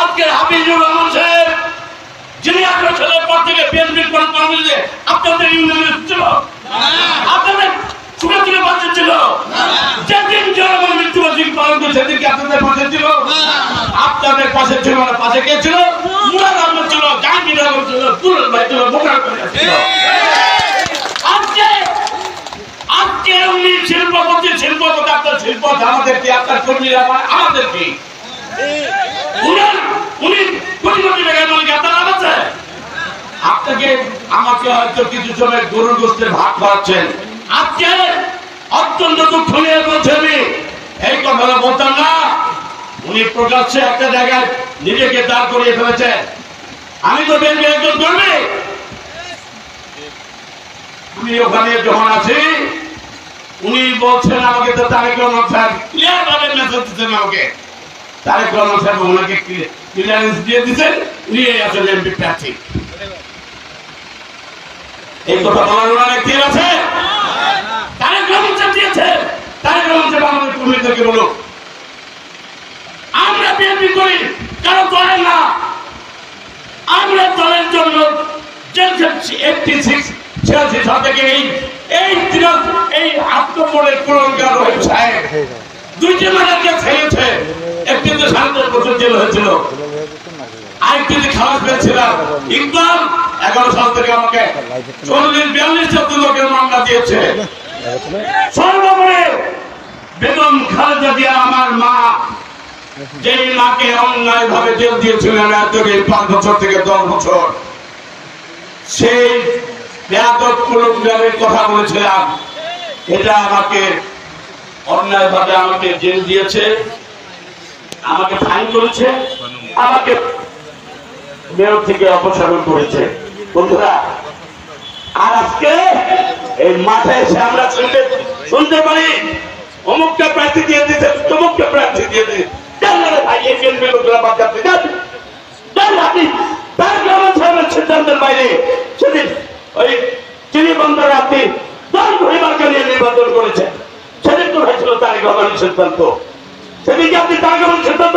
আজকের হাফিজুর রহমান সাহেব, যিনি আপনার ছেলের পর থেকে বিএনপির কোন কর্মীদের আপনাদের ইউনিয়নে ছিল আপনাদের চুলে চুলে বাঁচে ছিল, যেদিন জনগণ মৃত্যুবাসী পালন করে সেদিন কি আপনাদের পাশে ছিল? আপনাদের পাশে ছিল না পাশে কে ছিল? মুরাদ আহমদ ছিল জাহাঙ্গীর আহমদ ছিল তুরল ভাই ছিল মোটার ছিল আজকে আজকে উনি শিল্পপতি শিল্পপতি আপনার শিল্প আমাদের কি আপনার কর্মীরা আমাদের কি উনি কোটি কোটি মালিক আপনার আছে আপনাকে আমাকে হয়তো কিছু সময় গরু গোষ্ঠীর ভাগ খাওয়াচ্ছেন। আজকে অত্যন্ত দুঃখ নিয়ে বলছে আমি এই কথাটা বলতাম না। উনি প্রকাশ্যে একটা জায়গায় নিজেকে দাঁড় করিয়ে ফেলেছেন। আমি তো একজন কর্মী। আমি ওখানে যখন আছি উনি বলছেন আমাকে তো তারেক রহমান সাহেব ক্লিয়ার ভাবে মেসেজ দিচ্ছেন আমাকে। তারেক রহমান সাহেব ওনাকে ক্লিয়ারেন্স দিয়ে দিচ্ছেন উনি আসলে এমপি প্রার্থী। এই কথা বলার ওনার একটি আছে? তারেক রহমান সাহেব দিয়েছে। তারেক রহমান সাহেব আমাদের কর্মীদেরকে বলো আমরা বিএনপি করি, কারও দলের না। আমরা দলের জন্য এইটটি সিক্স ছিয়াশি সাল থেকে এই এই এই আত্মপরের পুরস্কার রয়েছে। দুইটি মেয়েকে ছেড়েছে। একটি তো সাড়ে দশ বছর জেল হয়েছিল যে খালাস পেয়েছিলাম ইকবাল, এগারো সাল থেকে আমাকে দিয়েছে। সর্বোপরি বেগম আমার মা, যেই মাকে অন্যায় ভাবে জেল দিয়েছিলেন পাঁচ বছর থেকে দশ বছর। সেই বেয়াদব প্রোগ্রামের কথা বলেছিলাম, এটা আমাকে অন্যায় ভাবে আমাকে জেল দিয়েছে। আমাকে ফাইন করেছে, আমাকে মেয়র থেকে অপসারণ করেছে। বন্ধুরা, আর আজকে এই মাঠে এসে আমরা শুনতে শুনতে পারি অমুকটা প্রার্থী দিয়ে দিতে তমুকটা প্রার্থী দিয়ে দিতে ভাই আপনি তার সিদ্ধান্ত।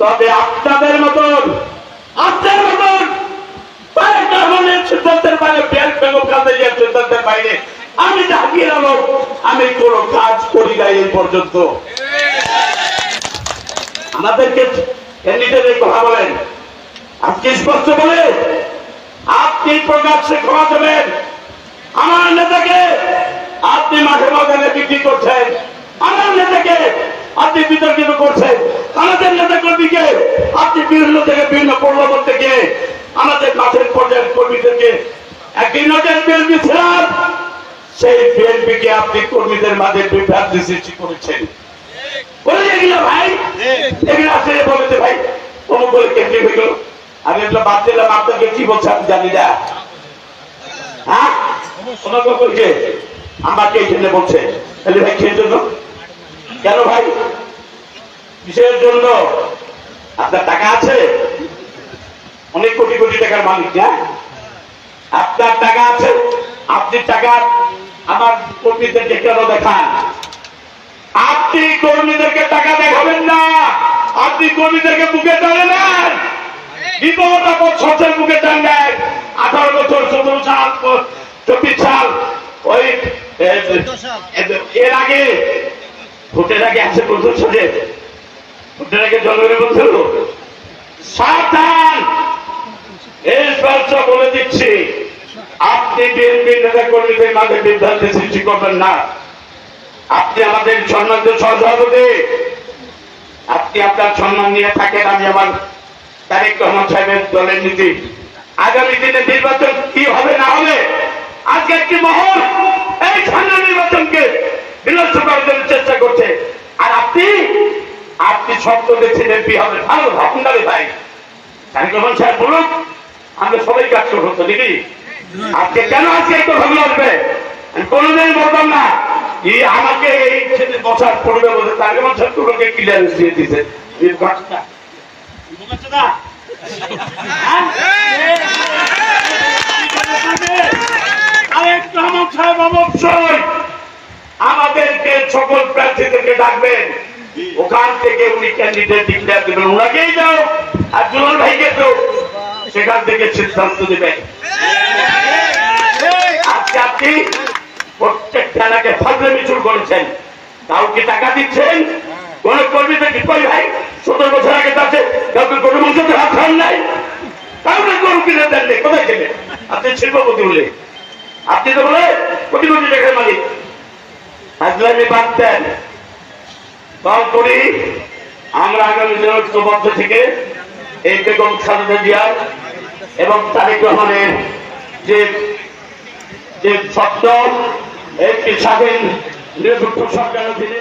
তবে আপনাদের মতন আপনার মতন সিদ্ধান্তের বাইরে জিয়ার সিদ্ধান্তের বাইরে আমি আমি কোন কাজ করি নাই এই পর্যন্ত। আমাদেরকে ক্যান্ডিডেটের কথা বলেন, আজকে স্পষ্ট বলে আপনি প্রকাশ্যে ক্ষমা দেবেন আমার নেতাকে আপনি মাঠে ময়দানে বিক্রি করছেন। আমার নেতাকে আপনি বিতর্কিত করছেন। আমাদের নেতা কর্মীকে, আপনি বিভিন্ন থেকে বিভিন্ন প্রলোভন থেকে আমাদের মাঠের পর্যায়ের কর্মীদেরকে একই নজর বিএনপি ছিলাম সেই আপনি কর্মীদের মাঝে বিভ্রান্তি সৃষ্টি করেছেন। বলেছে হয়ে? বলছে বলছে আমাকে এখানে বলছে। তাহলে ভাই খেয়ে জন্য কেন ভাই? কিসের জন্য? আপনার টাকা আছে? অনেক কোটি কোটি টাকার মালিক না আপনার টাকা আছে? আপনি টাকা আমার কর্মীদেরকে কেন দেখান? আপনি কর্মীদেরকে টাকা দেখাবেন না। আপনি কর্মীদেরকে বুকে টানে নেন। বিপদ আপদ সচের বুকে টান দেন আঠারো বছর সতেরো সাল, চব্বিশ সাল, ওই এর আগে ভোটের আগে আছে বন্ধুর সাথে ভোটের আগে জনগণের বন্ধু সাবধান। বলে দিচ্ছি, আপনি বিএনপি নেতা কর্মীদের মাঝে বিভ্রান্তি সৃষ্টি করবেন না। আপনি আমাদের সম্মানিত সহসভাপতি। আপনি আপনার সম্মান নিয়ে থাকেন, আমি আমার তারেক রহমান সাহেবের দলের নীতি। আগামী দিনে নির্বাচন কি হবে, না হবে? আজকে একটি মহল, এই সামনে নির্বাচনকে বিনষ্ট চেষ্টা করছে আর আপনি আপনি শব্দ দেখছেন এমপি হবে ভালো ভাবনারে ভাই তারেক রহমান সাহেব বলুন আমরা সবাই কাজ করব নাকি আজকে কেন আজকে এই কথাগুলো আসবে কোনোদিন বলতাম না আমাকে এই ছেলে বসার পড়বে বলে তারেক রহমান সাহেব ক্লিয়ারেন্স দিয়ে দিতে এই ঘটনা না হ্যাঁ? আরেক রহমান সাহেব অবশ্যই সকল প্রার্থীদেরকে ডাকবেন। ওখান থেকে উনি ক্যান্ডিডেট ডিক্লেয়ার দেবেন। ওনাকেই দাও আর জুলাল ভাইকে তো সেখান থেকে সিদ্ধান্ত দেবেন। আজকে আপনি প্রত্যেক থানাকে ফাজলে করেছেন। টাকা দিচ্ছেন? কোন কর্মীদেরকে কই ভাই? সতেরো বছর আগে তাতে কাউকে কোনো মঞ্চতে হাত খান নাই। কাউকে গরু কিনে দেন নাই। কোথায় গেলে আপনি শিল্পপতি বলে। আপনি তো বলে কোটি কোটি টাকার মালিক। ফাজলামি বাদ দল করি, আমরা আগামী দিনে ঐক্যবদ্ধ থেকে এই বেগম খালেদা জিয়ার এবং তারেক রহমানের যে যে স্বপ্ন একটি স্বাধীন নিরপেক্ষ সরকার অধীনে